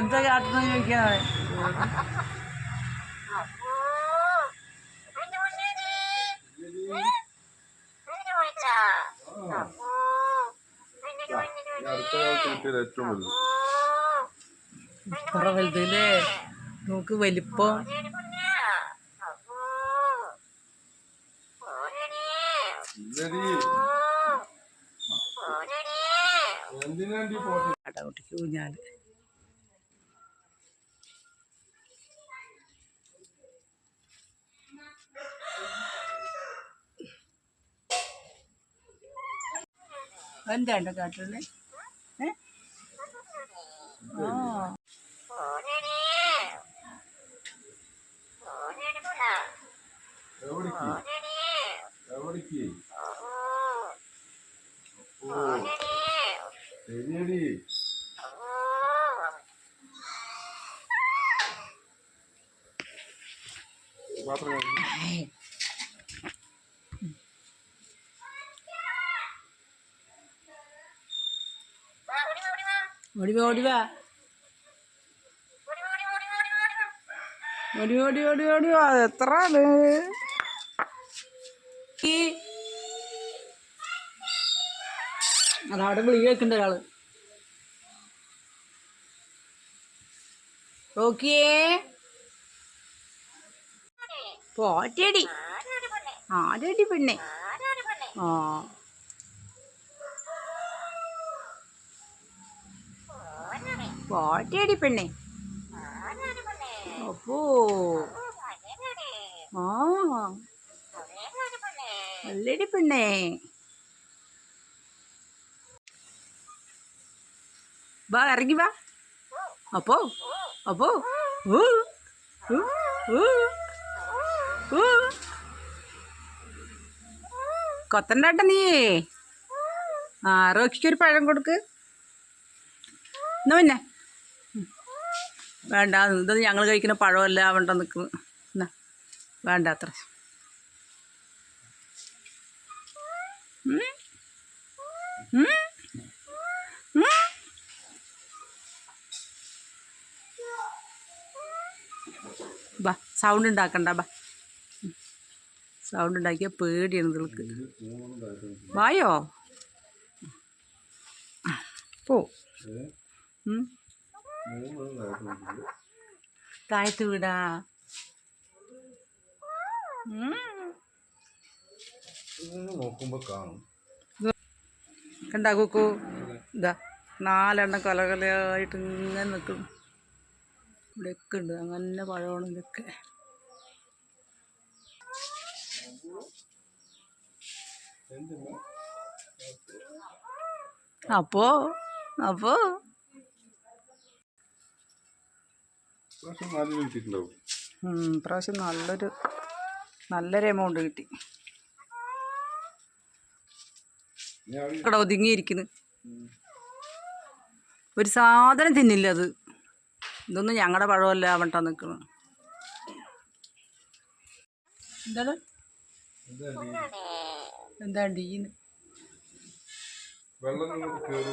എന്താ കാട്ടണം ചോദിക്കാതെ ഏറ്റവും വലുത്. ഇത്ര വലുതല്ലേ നോക്ക് വലിപ്പം. എന്തിനാണ്ടി എന്താണ്ട് കാട്ടുന്നത് ഓ പാത്രം കഴുകി. ഓടി വാ. ഓടി ഓടി ഓടി ഓടി ഓടി വാ. എത്ര ആൾ? അതവിടെ വിളി കേൾക്കണ്ട ഒരാൾ. നോക്കിയേ. പോറ്റടി ആരടി പെണ്ണെ? ആ. പോറ്റടി പെണ്ണെ. അപ്പോ. ആ. അല്ലടി പെണ്ണേ. വാ ഇറങ്ങി വാ. അപ്പോ അപ്പോ. കൊത്തണ്ടാട്ട നീ. ആ റോക്കിക്ക് ഒരു പഴം കൊടുക്ക്. എന്നാ പിന്നെ. വേണ്ട ഇത് ഞങ്ങൾ കഴിക്കുന്ന പഴമല്ല വേണ്ട നിൽക്കുന്നു എന്നാ വേണ്ട അത്ര. ബാ സൗണ്ട് ഉണ്ടാക്കണ്ട ബാ. സൗണ്ട് ഉണ്ടാക്കിയ പേടിയാണ് നിങ്ങൾക്ക് വായോ? പോ. താഴത്ത് വീടാ നോക്കുമ്പോ കാണും. കണ്ടാ കുക്കു. ഇതാ നാലെണ്ണം കലകലയായിട്ട് ഇങ്ങനെ നിൽക്കും. ഇവിടെയൊക്കെ ഉണ്ട്. അങ്ങനെ പഴമാണ് ഇതൊക്കെ. അപ്പോ അപ്പോ. നാല് കിട്ടിയിട്ടുണ്ടാവും. ഇപ്രാവശ്യം നല്ലൊരു നല്ലൊരു എമൗണ്ട് കിട്ടി. ഇവിടെ ഒതുങ്ങിയിരിക്കുന്നു. ഒരു സാധനം തിന്നില്ല അത്. ഇതൊന്നും ഞങ്ങളുടെ പഴമല്ല അവണ്ടാ നിൽക്കുന്നത് എന്താണ്? എന്താണ് ഡീന്ന് വെള്ളം ഇങ്ങോട്ട് കയറി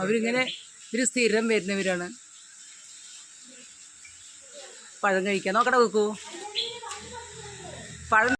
അവരിങ്ങനെ ഇവർ സ്ഥിരം വരുന്നവരാണ്. പഴം കഴിക്കാൻ. നോക്കട്ടെ വെക്കൂ പഴം